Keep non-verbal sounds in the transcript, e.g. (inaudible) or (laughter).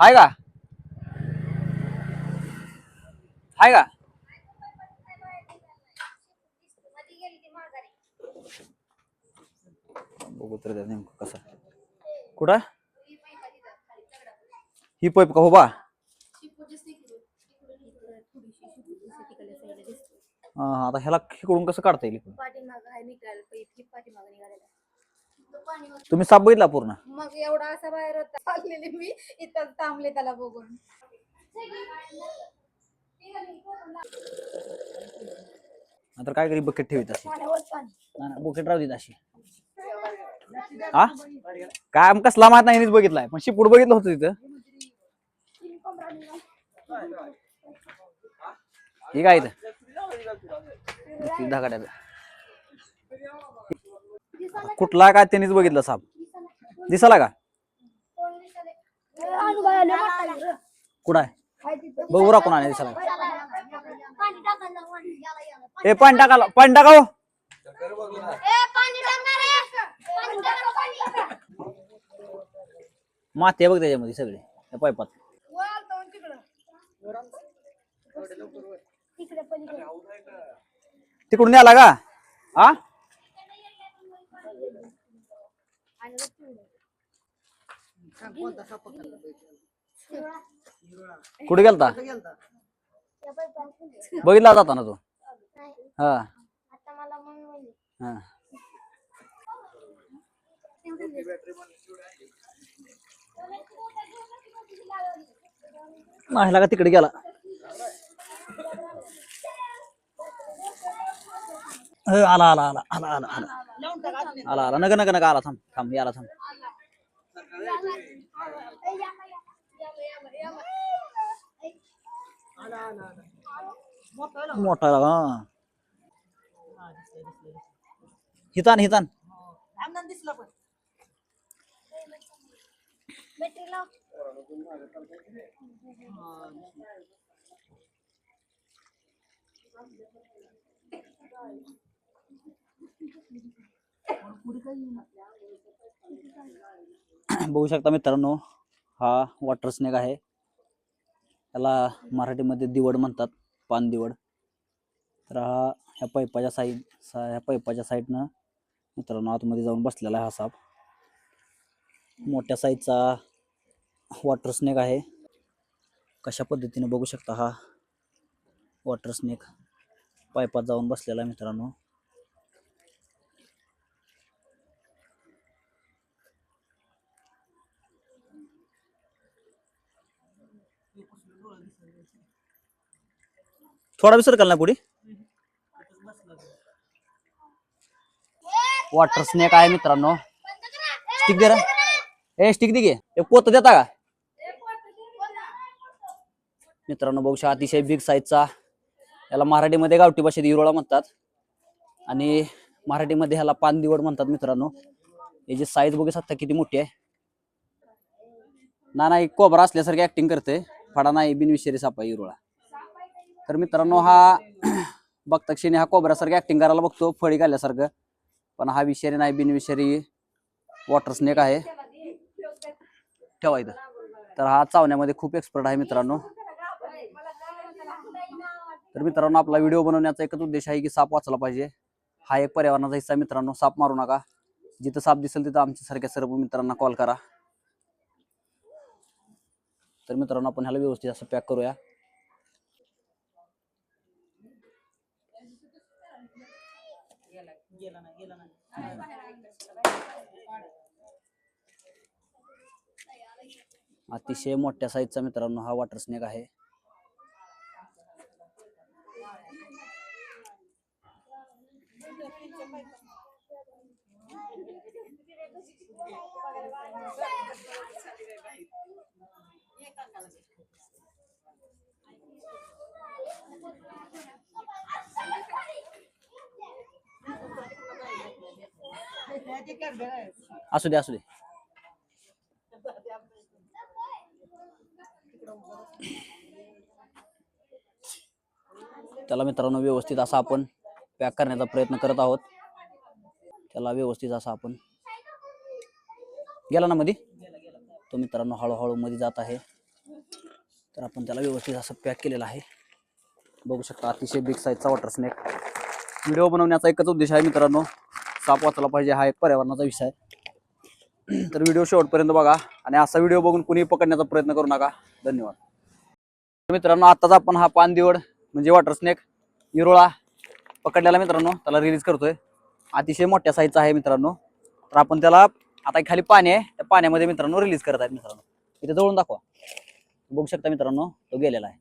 हाय का? हाय का? बघू तर नेमकं कसं. कुठं? ही पाईप का हो बा? हा, आता ह्याला इकडून कसं काढता येईल इकडून? पाठीमाग आहे निघायला पाहिजे पाठीमाग निघालेला तुम्ही साप बघितला पूर्ण? मग एवढा असा बाहेर होता. चाललेले मी इथं थांबले त्याला बघून. नंतर काय करी बकेट ठेवीत अशी पाण्यावर पाणी बकेट राहू देत अशी. हा? काय आम कसला माहीत नाही बघितलाय. पण शिपूड बघितलं होतं तिथं. हे काय इथं? धागाड्याचं कुठला काय त्यांनीच बघितलं साप. दिसाला का? कुठं आहे बघू कोण नाही दिसाला ए पाणी टाकाला पाणी टाका हो. माती आहे बघ त्याच्यामध्ये सगळे. पायपात तिकडून आला का? हा? कुठे गेलता? बघितला जाता ना तू. हा. हा. महिला का तिकडे गेला? अ, आला आला आला आला आला आला. आला आला. नका नका नका आला थांब थांब याला थांब. मोठा आला हा. हितान हितान. बघू शकता मित्रांनो हा वॉटर स्नेक आहे. त्याला मराठीमध्ये दिवड म्हणतात पान दिवड. तर हा ह्या पैपाच्या साईड ह्या पैपाच्या साईडनं मित्रांनो आतमध्ये जाऊन बसलेला आहे हा साप. मोठ्या साईजचा वॉटर स्नेक आहे. कशा पद्धतीने बघू शकता हा वॉटर स्नेक पायपात जाऊन बसलेला आहे मित्रांनो. थोडा विसर ना पुढे वॉटर स्नेक आहे मित्रांनो. स्टिक दे रे. ए स्टिक दे घे एक पोत देता का? मित्रांनो बघू अतिशय बिग साईजचा याला मराठीमध्ये गावठी भाषेत इरोळा म्हणतात. आणि मराठीमध्ये ह्याला पानदिवड म्हणतात मित्रांनो. याची साईज बघू शकता किती मोठी आहे. ना नाही कोबरा असल्यासारखी ऍक्टिंग करते. फडा नाही बिनविषारी सापा इरुळा तर मित्रांनो हा (clears throat) बघता क्षणी हा कोबऱ्यासारखं ऍक्टिंग करायला बघतो फळी घाल्यासारखं पण हा विषारी नाही बिनविषारी वॉटर स्नेक आहे. ठेवायचं तर हा चावण्यामध्ये खूप एक्सपर्ट आहे मित्रांनो. तर मित्रांनो आपला व्हिडिओ बनवण्याचा एकच उद्देश आहे की साप वाचला पाहिजे. हा एक पर्यावरणाचा हिस्सा मित्रांनो साप मारू नका. जिथं साप दिसेल तिथं आमच्यासारख्या सर्व मित्रांना कॉल करा. तर मित्रांनो आपण ह्याला व्यवस्थित असं पॅक करूया. अतिशय मोठ्या साईजचा मित्रांनो हा वॉटर स्नेक आहे. असू दे असू दे. त्याला मित्रांनो व्यवस्थित असा आपण पॅक करण्याचा प्रयत्न करत आहोत. त्याला व्यवस्थित असा आपण गेला ना मध्ये तो मित्रांनो हळूहळू मध्ये जात आहे. तर आपण त्याला व्यवस्थित असं पॅक केलेलं आहे. बघू शकता अतिशय बिग साईजचा वॉटर स्नेक व्हिडिओ बनवण्याचा एकच उद्देश आहे मित्रांनो साप वाचला पाहिजे हा एक पर्यावरणाचा विषय आहे. तर व्हिडिओ शेवटपर्यंत बघा आणि असा व्हिडिओ बघून कुणी पकडण्याचा प्रयत्न करू नका. धन्यवाद. तर मित्रांनो आताच आपण हा पान दिवड म्हणजे वॉटर स्नेक इरोळा पकडलेला मित्रांनो. त्याला रिलीज करतोय. अतिशय मोठ्या साईजचा आहे मित्रांनो. तर आपण त्याला आता खाली पाणी आहे. त्या पाण्यामध्ये मित्रांनो रिलीज करत आहेत मित्रांनो. इथे जवळून दाखवा. बघू शकता मित्रांनो तो गेलेला आहे.